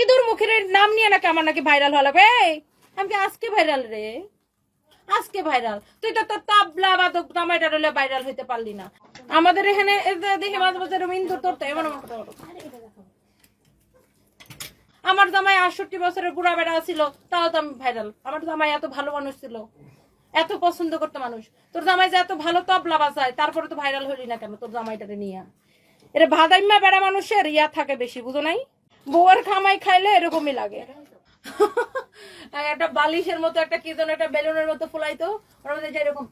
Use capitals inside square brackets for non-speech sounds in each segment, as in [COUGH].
ইঁদুর মুখের নাম নিয়ে নাকি আমার নাকি ভাইরাল হওয়া লাগবে? আমি কি আজকে ভাইরাল রে? আজকে ভাইরাল তুই তো তোর তাবলা বাদক জামাইটা রইলে ভাইরাল হইতে পারলি না। আমাদের এখানে দেখি মাঝে মাঝে এরকম ইন্দুর তোর তো এমন। আমার জামাই আটষট্টি বছরের বুড়া বেড়া ছিল, তাও তো আমি ভাইরাল আমার জামাই এত ভালো মানুষ ছিল। এত পছন্দ করতো মানুষ। তোর জামাই যে এত ভালো তবলা বাজায়, তারপরে তো ভাইরাল হলি না কেন তোর জামাইটারে নিয়ে? এটা ভাদাইম্মা বেড়া মানুষের ইয়া থাকে বেশি, বুঝো নাই? বউয়ের খামাই খাইলে এরকমই লাগে। [LAUGHS] একটা বালিশের মতো একটা কি যেন একটা বেলুনের মতো ফুলাইতো ওর মধ্যে যে এরকম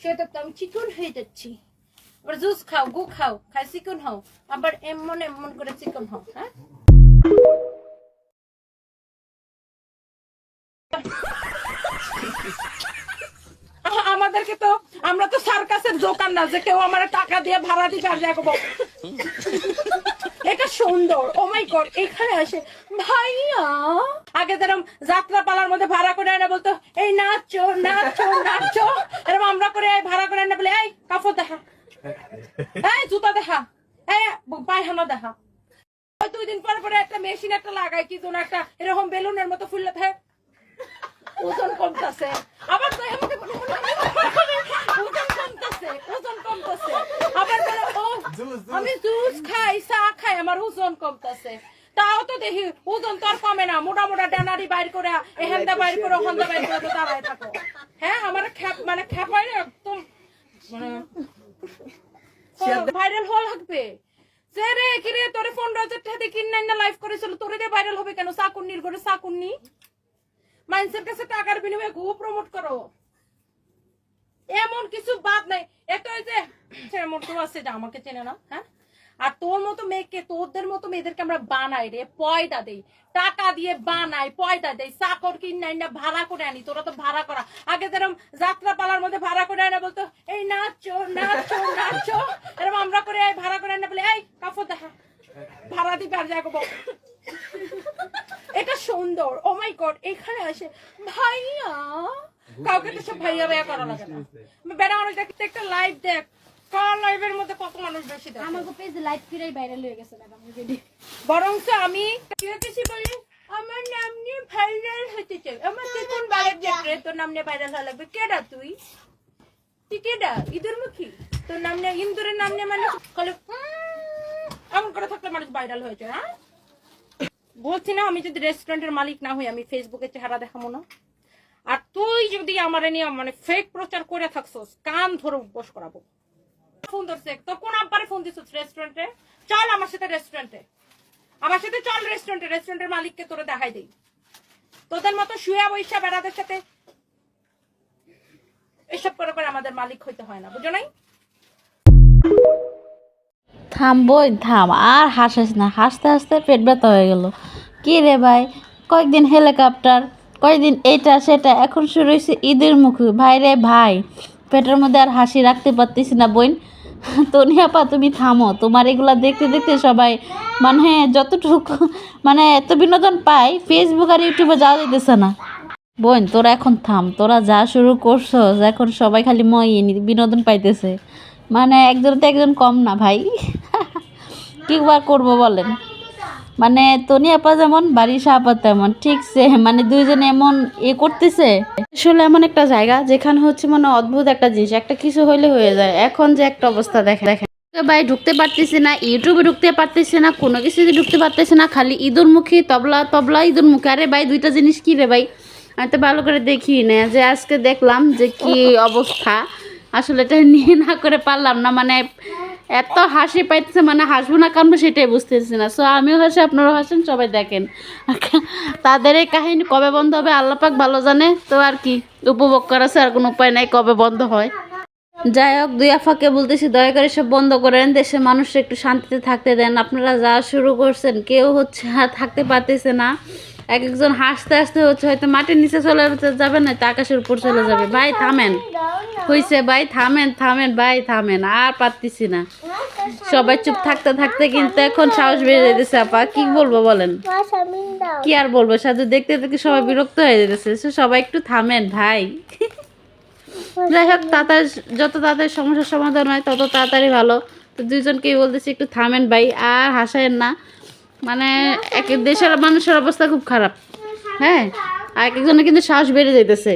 সে তো আমি চিকন হয়ে যাচ্ছি। আবার জুস খাও গু খাও খাই চিকন হও আবার এমন এমন করে চিকন হও হ্যাঁ? আমাদেরকে তো আমরা তো সার্কাসের দোকান না যে কেউ আমার টাকা দিয়ে ভাড়া দিয়ে দেখব [LAUGHS] এটা সুন্দর। ও মাই গড এখানে আসে। ভাইয়া, আগে যেরকম যাত্রা পালার মধ্যে ভাড়া করে আনা বলতো, এই নাচো নাচো নাচো। এরকম আমরা করে ভাড়া করে আনা বলে, এই, কাপড় দেখা। এই, জুতা দেখা। এই পায়খানা দেখা। দুই দিন পর পরে একটা মেশিন একটা লাগাই কি যেন একটা এরকম বেলুনের মতো ফুললে থাকে ওজন কমতেছে। আবার তো আমাকে ওজন কমতেছে। আবার বলে ও আমি জুস খাই চা খাই আমার ওজন কমতেছে। তাও তো দেখি ওজন তো আর কমে না। মোটা মোটা ডানারি বাইর করে এখানটা বাইর করে ওখানটা বাইর করে দাঁড়ায় থাকো। হ্যাঁ আমার খ্যাপ মানে খ্যাপ হয় না একদম ভাইরাল হওয়া লাগবে। যে রে কি রে তোরে পনেরো হাজার টাকা কিনে না লাইভ করেছিল তোরে দিয়ে ভাইরাল হবে কেন? চাকুন্নির করে চাকুন্নি। মানুষের কাছে টাকার বিনিময়ে গু প্রমোট করো। এমন কিছু বাদ নাই। ওই যে এমন কেউ আছে যে আমাকে চেনে না হ্যাঁ? আর তোর মতো মেয়েকে তোদের মতো মেয়েদেরকে আমরা বানাই রে, পয়দা দেই। টাকা দিয়ে বানাই, পয়দা দেই। চাকর কিনাই না, ভাড়া করে আনি। তোরা তো ভাড়া করা। আগে যেরকম যাত্রা পালার মধ্যে ভাড়া করে আনা বলতো, এই নাচো নাচো নাচো। এরকম আমরা করে ভাড়া করে আনা বলে, এই, কাপড় দেখা, ভাড়া দিবে আর যাব এটা সুন্দর। ও মাই গড এখানে আসে, ভাইয়া কাউকে তো সব ভাইয়া ভাইয়া করা লাগে না। বেড়া মানুষ দেখতে একটা লাইভ দেখ। কার লাইভের মধ্যে কত মানুষ বেশি দেখে? আমাকে পেজ লাইভ ফিরাই ভাইরাল হয়ে গেছে ম্যাডাম অলরেডি আমি বলি আমার নাম নিয়ে ভাইরাল হতে চাই। আমার তুই কোন বাইরের দেখে তোর নাম নিয়ে ভাইরাল হওয়া লাগবে। কেডা তুই? তুই কেডা? ইঁদুর মুখী তোর নাম নিয়ে ইন্দুরের নাম নিয়ে মানুষ উম, এমন করে থাকলে মানুষ ভাইরাল হয়েছে হ্যাঁ? বলছি না আমি যদি রেস্টুরেন্টের মালিক না হই আমি ফেসবুকে চেহারা দেখাবো না। আর তুই যদি আমার নিয়ে মানে ফেক প্রচার করে থাকছস, কান ধরে উপোস করাবো। ফোন ধরছে। তো কোন আব্বারে ফোন দিছিস রেস্টুরেন্টে চল আমার সাথে রেস্টুরেন্টে আমার সাথে চল রেস্টুরেন্টে রেস্টুরেন্টের মালিককে তোরে দেখাই দেই। তোদের মতো শুয়ে বৈশা বেড়াদের সাথে এসব করে করে আমাদের মালিক হইতে হয় না, বুঝো নাই? থাম বই, থাম। আর হাসিস না। হাসতে হাসতে পেট ব্যথা হয়ে গেল। কি রে ভাই? কয়েকদিন হেলিকপ্টার কয়েকদিন এটা, সেটা, এখন শুরু হয়েছে ঈদের মুখে। ভাই রে ভাই, পেটের মধ্যে আর হাসি রাখতে পারতেছি না বোন। তনিয়াপা তুমি থামো। তোমার এগুলা দেখতে দেখতে সবাই মানে যতটুকু মানে এত বিনোদন পাই ফেসবুক আর ইউটিউবে যাওয়া যেতেছে না। বোন, তোরা এখন থাম। তোরা যা শুরু করছ এখন সবাই খালি মই বিনোদন পাইতেছে। মানে একজন তো একজন কম না ভাই। [LAUGHS] কি করব বলেন? মানে তনি আপা যেমন, বারিশা আপা তেমন, ঠিক সে মানে দুইজনে এমন এ করতেছে। আসলে এমন একটা জায়গা যেখানে হচ্ছে মানে অদ্ভুত একটা জিনিস, একটা কিছু হইলে হয়ে যায়। এখন যে একটা অবস্থা দেখে দেখে ভাই, ঢুকতে পারতেছি না, ইউটিউবে ঢুকতে পারতেছি না, কোনো কিছুতে ঢুকতে পারতেছি না, খালি ইঁদুর মুখী তবলা তবলা ইঁদুর মুখী আরে ভাই, দুইটা জিনিস কি রে ভাই? আমি তো ভালো করে দেখি না, যে আজকে দেখলাম যে কি অবস্থা। আসলে এটা নিয়ে না করে পারলাম না মানে এত হাসি পাইতেছে মানে হাসবো না কানবো সেটাই বুঝতেছি না। সো আমিও হাসি, আপনারাও হাসেন, সবাই দেখেন। তাদের এই কাহিনী কবে বন্ধ হবে আল্লাপাক ভালো জানে। তো আর কি, উপভোগ করা আর কোনো উপায় নাই, কবে বন্ধ হয়। যাই হোক, দুই আফাকে বলতেছি, দয়া করে সব বন্ধ করেন। দেশের মানুষ একটু শান্তিতে থাকতে দেন। আপনারা যা শুরু করছেন, কেউ হচ্ছে থাকতে পারতেছে না। এক একজন হাসতে হাসতে হচ্ছে, হয়তো মাটির নিচে চলে যাবে না, তো আকাশের উপর চলে যাবে। ভাই, থামেন। হয়েছে ভাই, থামেন থামেন, ভাই, থামেন, আর পারতেছি না। সবাই চুপ থাকতে থাকতে কিন্তু এখন সাহস বেড়ে যেতেছে আপা। কি বলব বলেন? কি আর বলব? সাথে দেখতে দেখতে সবাই বিরক্ত হয়ে যেতেছে সবাই একটু থামেন, ভাই। যাই হোক, তাড়াতাড়ি, যত তাড়াতাড়ি সমস্যার সমাধান হয়, তত তাড়াতাড়ি ভালো। তো দুইজনকেই বলতেছি, একটু থামেন, ভাই, আর হাসায়েন না। মানে এক দেশের মানুষের অবস্থা খুব খারাপ। হ্যাঁ? আর এক একজনের কিন্তু শ্বাস বেড়ে যাইতেছে।